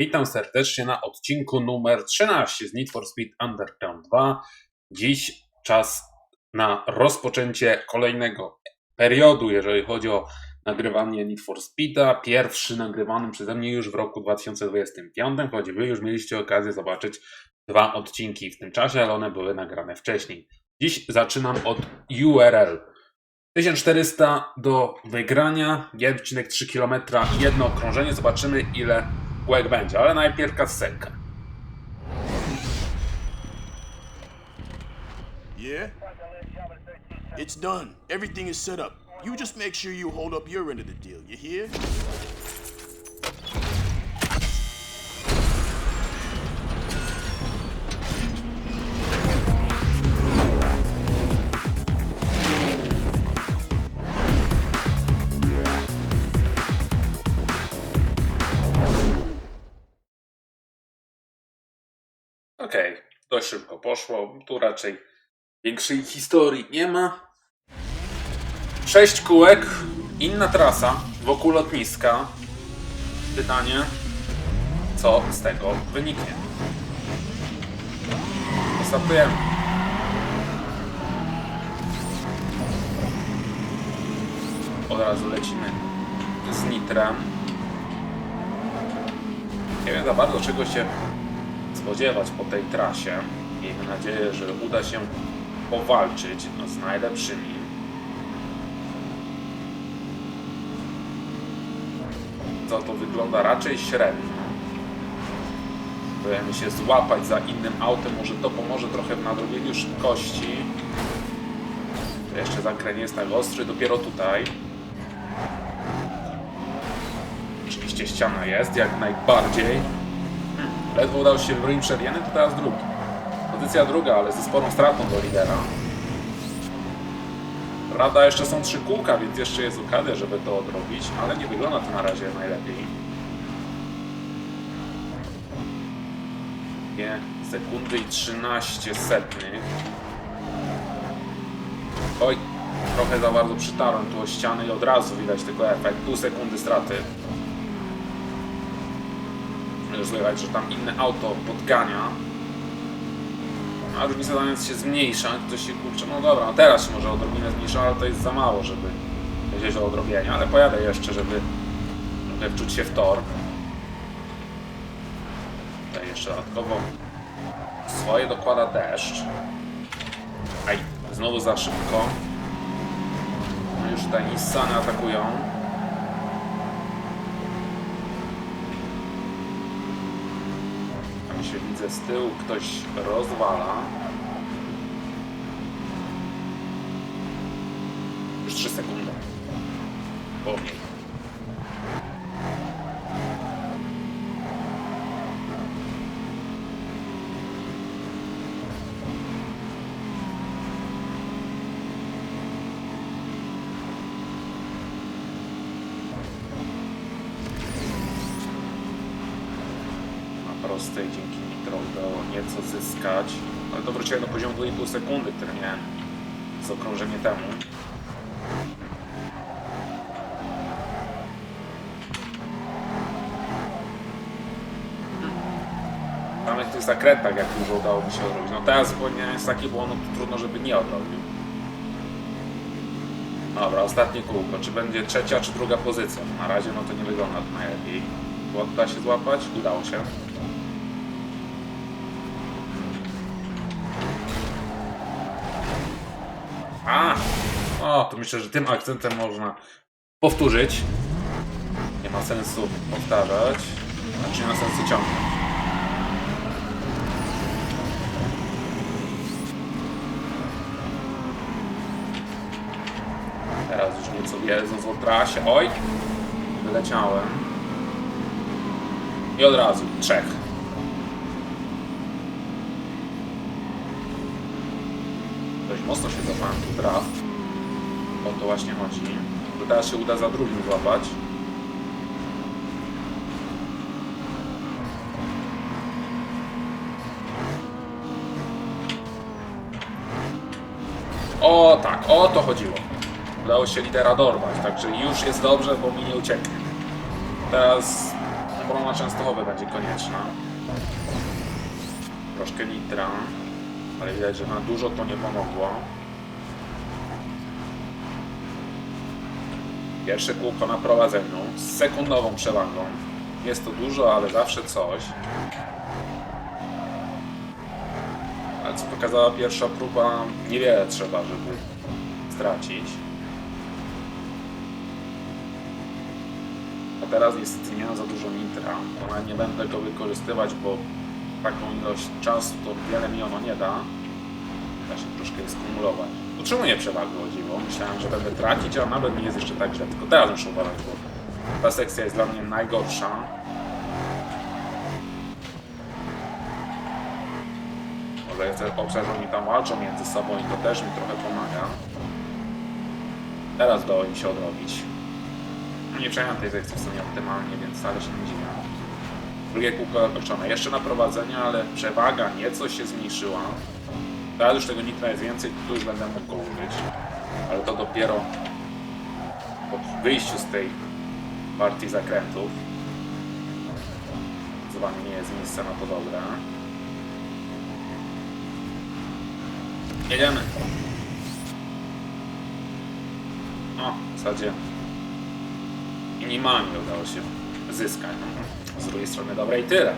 Witam serdecznie na odcinku numer 13 z Need for Speed Underground 2. Dziś czas na rozpoczęcie kolejnego periodu, jeżeli chodzi o nagrywanie Need for Speeda. Pierwszy nagrywany przeze mnie już w roku 2025, choć wy już mieliście okazję zobaczyć dwa odcinki w tym czasie, ale one były nagrane wcześniej. Dziś zaczynam od URL. 1400 do wygrania, 1,3 km, jedno okrążenie. Zobaczymy ile kółek będzie, ale najpierw kasenka. Yeah? It's done. Everything is set up. You just make sure you hold up your end of the deal. You hear? Dość szybko poszło. Tu raczej większej historii nie ma. Sześć kółek, inna trasa wokół lotniska. Pytanie, co z tego wyniknie? Startujemy. Od razu lecimy z nitrem. Nie wiem za bardzo czego się spodziewać po tej trasie. Miejmy nadzieję, że uda się powalczyć z najlepszymi. Co to wygląda raczej średnio. Próbujemy się złapać za innym autem, może to pomoże trochę w nadrobieniu szybkości. Jeszcze zakręt jest tak ostry, dopiero tutaj. Oczywiście ściana jest, jak najbardziej. Ledwo udał się w ring jeden, to teraz drugi. Pozycja druga, ale ze sporą stratą do lidera. Prawda, jeszcze są trzy kółka, więc jeszcze jest okazja, żeby to odrobić, ale nie wygląda to na razie najlepiej. Nie, sekundy i 13 setnych. Oj, trochę za bardzo przytarłem tu o ściany i od razu widać tylko efekt. Pół sekundy straty. Słychać, że tam inne auto podgania. A różnica zamiast się zmniejsza, to się kurczę, no dobra, no teraz się może odrobinę zmniejsza, ale to jest za mało, żeby powiedzieć o odrobieniu, ale pojadę jeszcze, żeby trochę wczuć się w tor. Tutaj jeszcze dodatkowo swoje dokłada deszcz. Aj, znowu za szybko. No już te Nissany atakują. Tam się widzę z tyłu, ktoś rozwala. Już 3 sekundy. Po prostej dzięki udało nieco zyskać, ale to wróciłem do poziomu 2,5 sekundy, który miałem z okrążenie temu. Tam w tych zakrętach, jak dużo udało mi się odrobić. No teraz popełniałem jest takie błąd, no trudno, żeby nie odrobił. Dobra, ostatnie kółko. Czy będzie trzecia, czy druga pozycja? Na razie no to nie wygląda najlepiej. Uda się złapać? Udało się. A! O, to myślę, że tym akcentem można powtórzyć. Nie ma sensu powtarzać. Znaczy nie ma sensu ciągnąć. Teraz już nieco wiedząc o trasie. Oj! Wyleciałem. I od razu trzech. Dość mocno się złapałem tu draft. O to właśnie chodzi. Bo teraz się uda za drugim złapać. O tak, o to chodziło. Udało się lidera dorwać, także już jest dobrze, bo mi nie ucieknie. Teraz obrona częstochowa będzie konieczna. Troszkę nitra, ale widać, że na dużo to nie pomogło. Pierwsze kółko na prowadzeniu z sekundową przewagą. Jest to dużo, ale zawsze coś. Ale co pokazała pierwsza próba, niewiele trzeba, żeby stracić. A teraz niestety nie mam za dużo nitra. Ona nie będę go wykorzystywać, bo taką ilość czasu to wiele mi ono nie da. Da się troszkę je skumulować. Utrzymuję przewagę o dziwo. Myślałem, że będę tracić, a nawet nie jest jeszcze tak źle. Tylko teraz muszę uważać, bo ta sekcja jest dla mnie najgorsza. Może obszar, że oni tam walczą między sobą i to też mi trochę pomaga. Teraz udało im się odrobić. Nie przejąłem tej sekcji w sumie optymalnie, więc wcale się nie dziwię. Drugie kółko zakończone. Jeszcze na prowadzenie, ale przewaga nieco się zmniejszyła. Teraz już tego nitra jest więcej, tu już będę mógł go użyć. Ale to dopiero po wyjściu z tej partii zakrętów. Zdecydowanie nie jest miejsce na to dobre. Jedziemy. O, w zasadzie minimalnie udało się zyskać. Z drugiej strony dobre i tyle.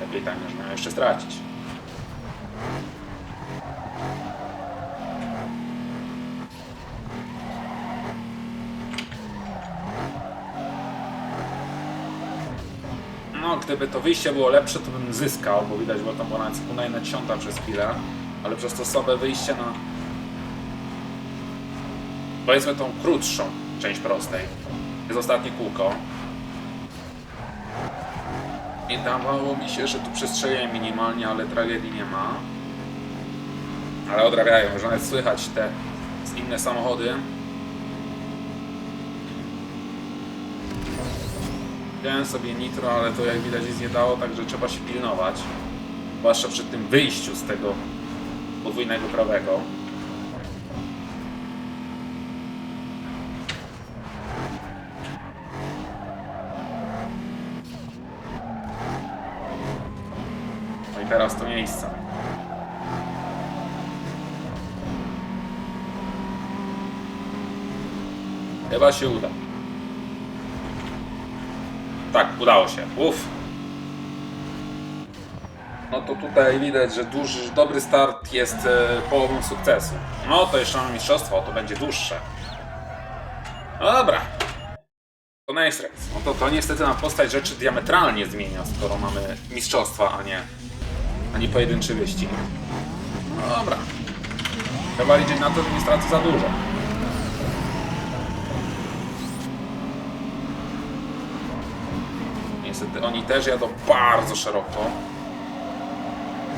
Lepiej niż miałem jeszcze stracić. No, gdyby to wyjście było lepsze, to bym zyskał, bo widać, bo tam była nawet sekunda jedna dziesiąta przez chwilę, ale przez to słabe wyjście na powiedzmy tą krótszą część prostej. Jest ostatnie kółko. I dawało mi się, że tu przestrzeliłem minimalnie, ale tragedii nie ma. Ale odrabiają, że nawet słychać te inne samochody. Wziąłem sobie nitro, ale to jak widać nie dało, także trzeba się pilnować. Zwłaszcza przy tym wyjściu z tego podwójnego prawego. Teraz to miejsce. Chyba się uda. Tak, udało się. Uff. No to tutaj widać, że duży, dobry start jest e, połową sukcesu. No to jeszcze mamy mistrzostwo, to będzie dłuższe. No dobra. To Nice Race. No to to niestety nam postać rzeczy diametralnie zmienia, skoro mamy mistrzostwa, a nie, a nie pojedynczy wyścig. No dobra. Trzeba liczyć na to, że nie stracę za dużo. Niestety oni też jadą bardzo szeroko.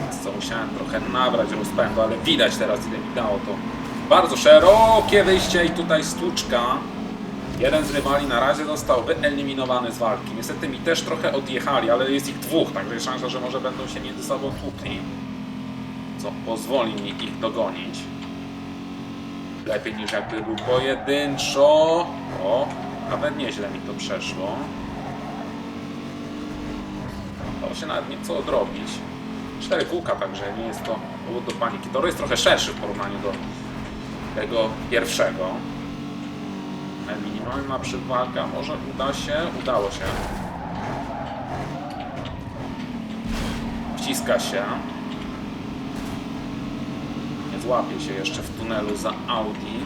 Więc co musiałem trochę nabrać rozpędu, ale widać teraz ile mi dało to. Bardzo szerokie wyjście i tutaj stłuczka. Jeden z rywali na razie został wyeliminowany z walki. Niestety mi też trochę odjechali, ale jest ich dwóch, także jest szansa, że może będą się między sobą tłukli. Co pozwoli mi ich dogonić. Lepiej niż jakby był pojedynczo. O, nawet nieźle mi to przeszło. Dało się nawet nieco odrobić. Cztery kółka, także nie jest to powód do paniki. Tor jest trochę szerszy w porównaniu do tego pierwszego. Minimalna przewaga, może uda się? Udało się. Wciska się. Nie złapie się jeszcze w tunelu za Audi.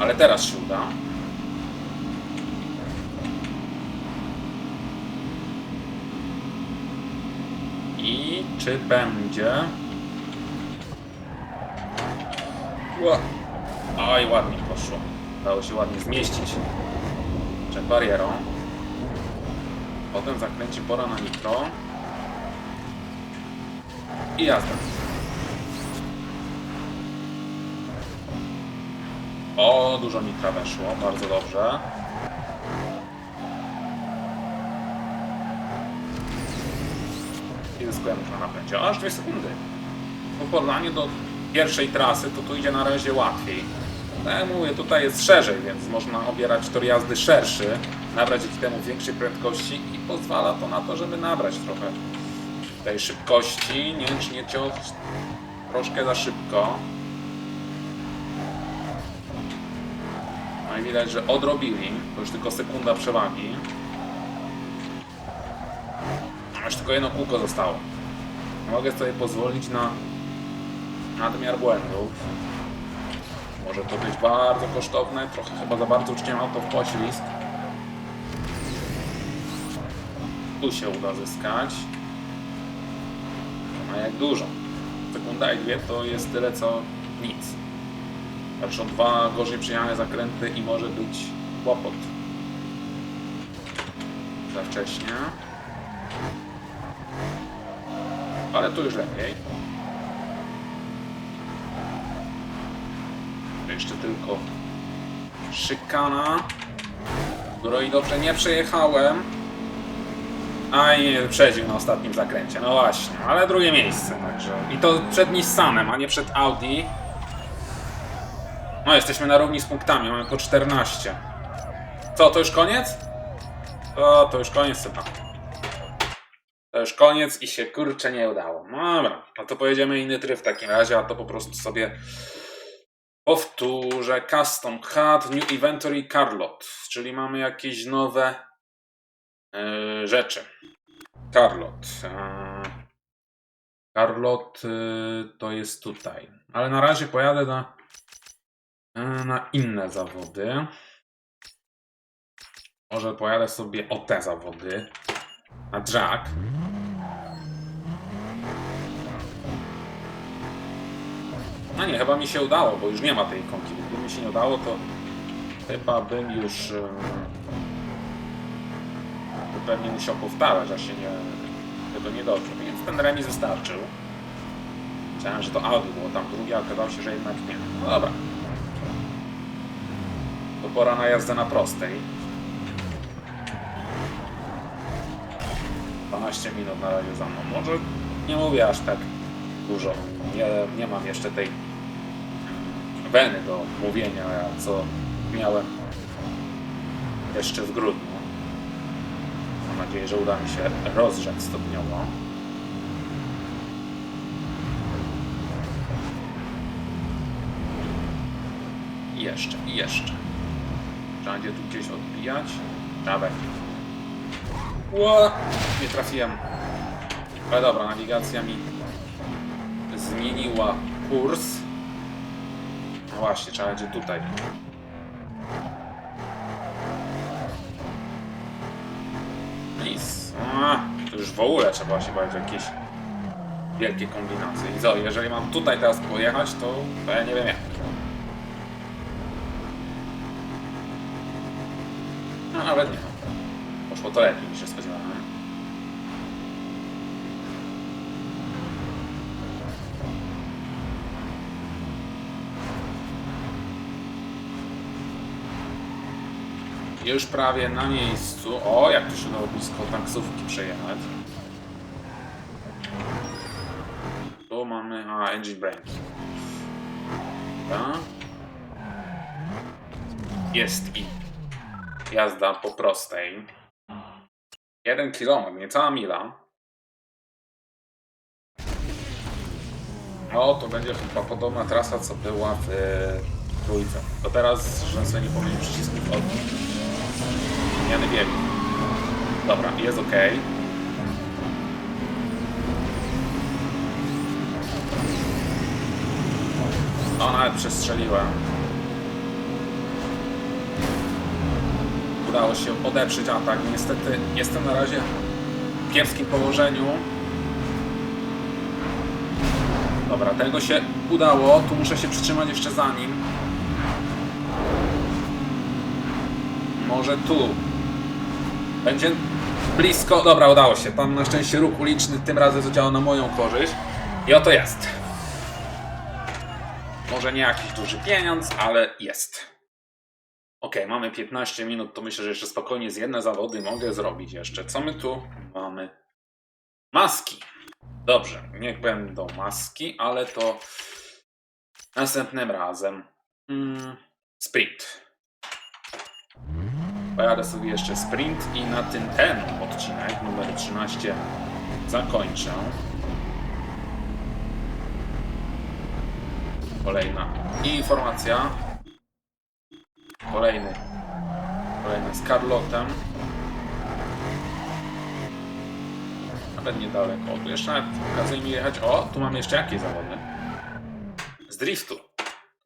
Ale teraz się uda. I czy będzie? Ła. Oj, ładnie poszło. Dało się ładnie zmieścić przed barierą. Potem zakręci pora na nitro. I jazda. O, dużo nitra weszło, bardzo dobrze. I zyskujemy już na napędzie. Aż 2 sekundy. W porównaniu do pierwszej trasy, to tu idzie na razie łatwiej. Tak jak mówię, tutaj jest szerzej, więc można obierać tor jazdy szerszy. nabrać dzięki temu większej prędkości i pozwala to na to, żeby nabrać trochę tej szybkości. Nie nie ciąć troszkę za szybko. No i widać, że odrobili. To już tylko sekunda przewagi. Aż tylko jedno kółko zostało. Mogę sobie pozwolić na nadmiar błędów. Może to być bardzo kosztowne, trochę chyba za bardzo uczyniłem auto w poślizg. Tu się uda zyskać. A jak dużo? Sekunda i dwie to jest tyle co nic. Zresztą dwa gorzej przyjechane zakręty i może być kłopot. Za wcześnie. Ale tu już lepiej. Jeszcze tylko szykana, której dobrze nie przejechałem. A nie przedził na ostatnim zakręcie. No właśnie, ale drugie miejsce. Także. I to przed Nissanem, a nie przed Audi. No, jesteśmy na równi z punktami, mamy po 14. Co, to już koniec? O, to już koniec chyba. To już koniec i się kurczę nie udało. No dobra, no to pojedziemy inny tryb w takim razie, a to po prostu sobie powtórzę. Custom HUD, New Inventory, Carlot, czyli mamy jakieś nowe e, rzeczy. Carlot. E, Carlot e, to jest tutaj. Ale na razie pojadę na, na inne zawody. Może pojadę sobie o te zawody. Na drag. No nie, chyba mi się udało, bo już nie ma tej ikonki. Gdyby mi się nie udało, to chyba bym już to pewnie musiał powtarzać, a się nie, tego nie dobrze. Więc ten remis wystarczył. Myślałem, że to Audi było tam drugie, a okazało się, że jednak nie. No dobra. To pora na jazdę na prostej. 12 minut na razie za mną. Może nie mówię aż tak dużo. Nie, nie mam jeszcze tej weny do mówienia, co miałem jeszcze w grudniu. Mam nadzieję, że uda mi się rozrzeć stopniowo. I jeszcze, i jeszcze. Trzeba będzie tu gdzieś odbijać. Dawaj. Ło! Nie trafiłem. Ale dobra, nawigacja mi zmieniła kurs. Właśnie, trzeba będzie tutaj. Nic. To już w ogóle trzeba się o jakieś wielkie kombinacje. I co, jeżeli mam tutaj teraz pojechać, to, to ja nie wiem jak. No nawet nie. Poszło to lepiej niż się spodziewałem. Już prawie na miejscu. O, jak tu się dało blisko taksówki przejechać. Tu mamy. A, engine brain. Dobra. Jest i jazda po prostej. Jeden kilometr, niecała mila. O, to będzie chyba podobna trasa, co była w e, trójce. To teraz, że sobie przycisków zmiany biegu. Dobra, jest ok. O, nawet przestrzeliłem. Udało się odeprzeć atak. Niestety jestem na razie w kiepskim położeniu. Dobra, tego się udało. Tu muszę się przytrzymać jeszcze za nim. Może tu. Będzie blisko. Dobra, udało się. Tam na szczęście ruch uliczny tym razem zadziałał na moją korzyść. I oto jest. Może nie jakiś duży pieniądz, ale jest. Ok, mamy 15 minut, to myślę, że jeszcze spokojnie z jedne zawody mogę zrobić jeszcze. Co my tu mamy? Maski. Dobrze, niech będą maski, ale to następnym razem. Mm, sprint. Pojadę sobie jeszcze sprint i na tym ten odcinek, numer 13, zakończę. Kolejna informacja. Kolejny. Kolejny z Carlotem. Nawet niedaleko. Tu jeszcze okazuje mi jechać. O, tu mamy jeszcze jakieś zawody? Z driftu.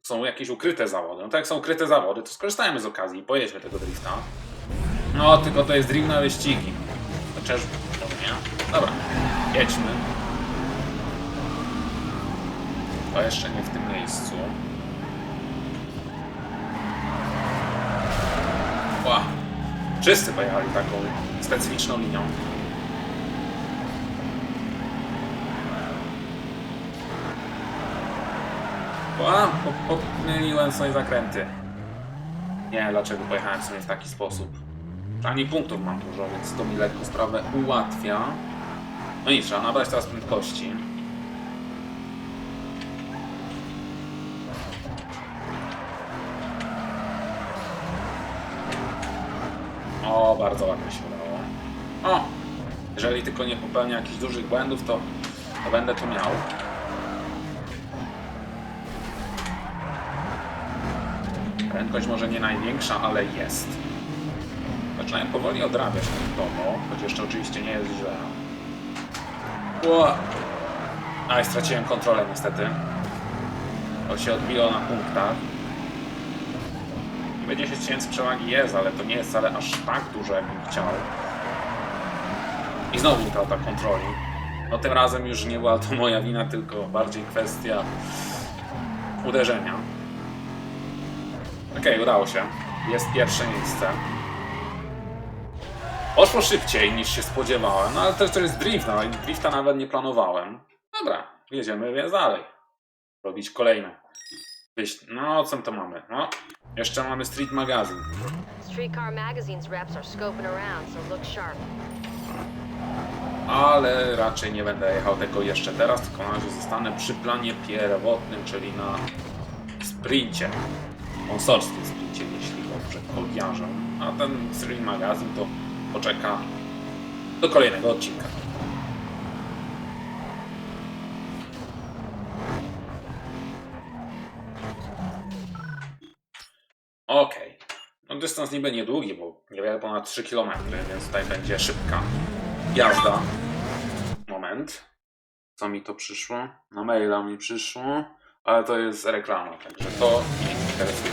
Są jakieś ukryte zawody. No to jak są ukryte zawody, to skorzystajmy z okazji i pojedźmy tego drifta. No, tylko to jest drift na wyścigi. Chociaż, może nie. Dobra, jedźmy. To jeszcze nie w tym miejscu. Ła. Wszyscy pojechali taką specyficzną linią. Po- pomyliłem sobie zakręty. Nie dlaczego pojechałem sobie w taki sposób. Ani punktów mam dużo, więc to mi lekko sprawę ułatwia. No i trzeba nabrać teraz prędkości. O, bardzo ładnie się udało. O! Jeżeli tylko nie popełnię jakichś dużych błędów, to, to będę to miał. Prędkość może nie największa, ale jest. Zaczynają powoli odrabiać ten domo, choć jeszcze oczywiście nie jest źle. Ło! Aj, straciłem kontrolę niestety. To się odbiło na punktach. Niby 10 tysięcy przewagi jest, ale to nie jest wcale aż tak dużo, jakbym chciał. I znowu utrata kontroli. No tym razem już nie była to moja wina, tylko bardziej kwestia uderzenia. Okej, udało się. Jest pierwsze miejsce. Poszło szybciej niż się spodziewałem, no ale też to jest drift, no i drifta nawet nie planowałem. Dobra, jedziemy więc dalej. Robić kolejną. Wyjść. No, co to mamy? No, jeszcze mamy Street Magazine. Streetcar Magazine's reps are scoping around, so look sharp. ale raczej nie będę jechał tego jeszcze teraz, tylko na razie zostanę przy planie pierwotnym, czyli na sprincie. Konsolskim sprincie, jeśli dobrze kojarzę. A ten Stream Magazine to poczeka do kolejnego odcinka. Okej. No dystans niby niedługi, bo niewiele ponad 3 km, więc tutaj będzie szybka jazda. Moment. Co mi to przyszło? Na maila mi przyszło, ale to jest reklama, także to interesuje.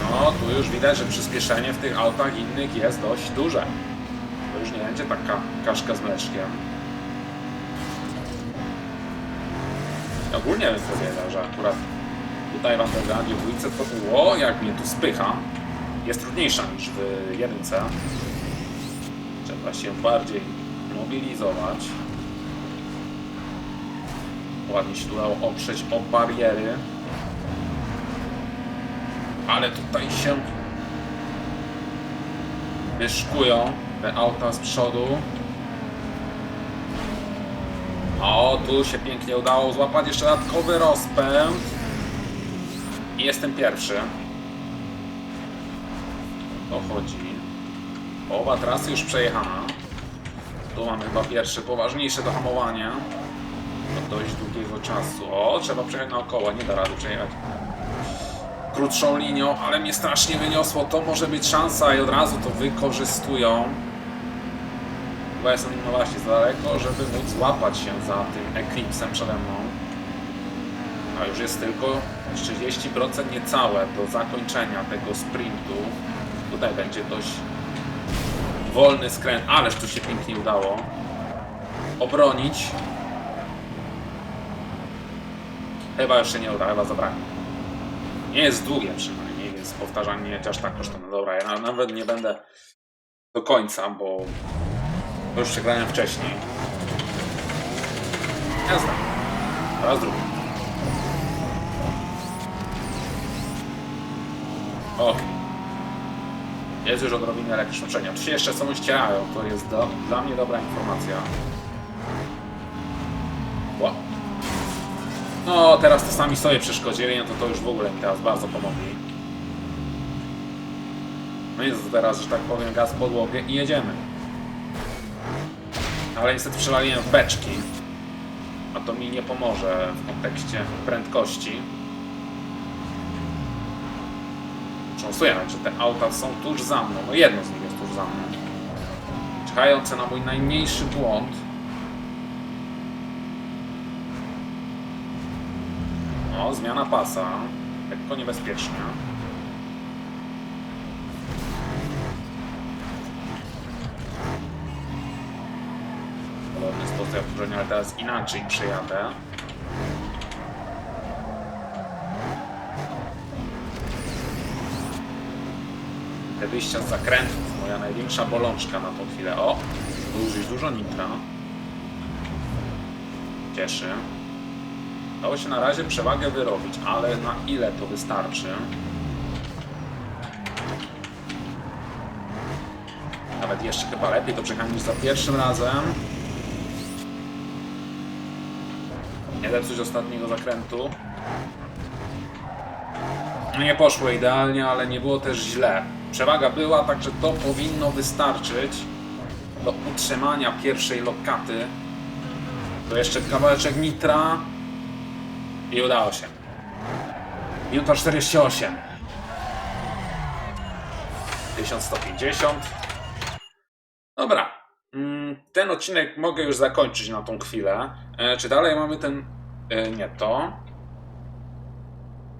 No, tu już widać, że przyspieszenie w tych autach innych jest dość duże. To już nie będzie taka kaszka z mleczkiem. Ogólnie bym powiedział, że akurat tutaj w Undergroundzie dwójce to było, jak mnie tu spycha, jest trudniejsza niż w jedynce. Trzeba się bardziej mobilizować. Ładnie się udało oprzeć o bariery. Ale tutaj się wyszkują te auta z przodu. O, tu się pięknie udało złapać jeszcze dodatkowy rozpęd. I jestem pierwszy. To chodzi. Połowa trasy już przejechana. Tu mamy chyba pierwsze poważniejsze do dość długiego czasu. O, trzeba przejechać naokoło, nie da rady przejechać krótszą linią, ale mnie strasznie wyniosło. To może być szansa i od razu to wykorzystują. Bo jestem no właśnie za daleko, żeby móc złapać się za tym Eclipsem przede mną. A już jest tylko 30% niecałe do zakończenia tego sprintu. Tutaj będzie dość wolny skręt, ależ tu się pięknie udało obronić. Chyba się nie uda, chyba zabraknie. Nie jest długie przynajmniej, więc powtarzanie nie aż tak kosztowne. Dobra, ja na- nawet nie będę do końca, bo już przegrałem wcześniej. Jazda. Teraz drugi. Okej. Jest już odrobinę. Tu się jeszcze są ścierają, to jest do, dla mnie dobra informacja. Ła. No, teraz to sami sobie przeszkodzili, no to to już w ogóle mi teraz bardzo pomogli. No jest teraz, że tak powiem, gaz w podłogę i jedziemy. Ale niestety przelaliłem beczki. A to mi nie pomoże w kontekście prędkości. Cząsuję, że te auta są tuż za mną. No jedno z nich jest tuż za mną. Czekające na mój najmniejszy błąd. O, zmiana pasa. Lekko niebezpieczna. Podobny sposób poprzednio, ale teraz inaczej przejadę. Te wyjścia z zakrętów, moja największa bolączka na tą chwilę. O, użyć dużo nitra. Cieszy. Udało się na razie przewagę wyrobić, ale na ile to wystarczy? Nawet jeszcze chyba lepiej to przejechałem niż za pierwszym razem. Nie zepsuć ostatniego zakrętu. No Nie poszło idealnie, ale nie było też źle. Przewaga była, także to powinno wystarczyć do utrzymania pierwszej lokaty. To jeszcze kawałeczek nitra i udało się. Minuta 48. 1150. Dobra. Mm, Ten odcinek mogę już zakończyć na tą chwilę. E, Czy dalej mamy ten. e, Nie to.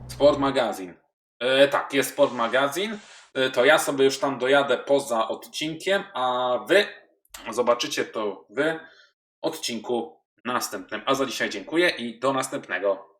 Sport Magazine. Tak, jest Sport Magazine. To ja sobie już tam dojadę poza odcinkiem, a wy zobaczycie to w odcinku następnym. A za dzisiaj dziękuję i do następnego.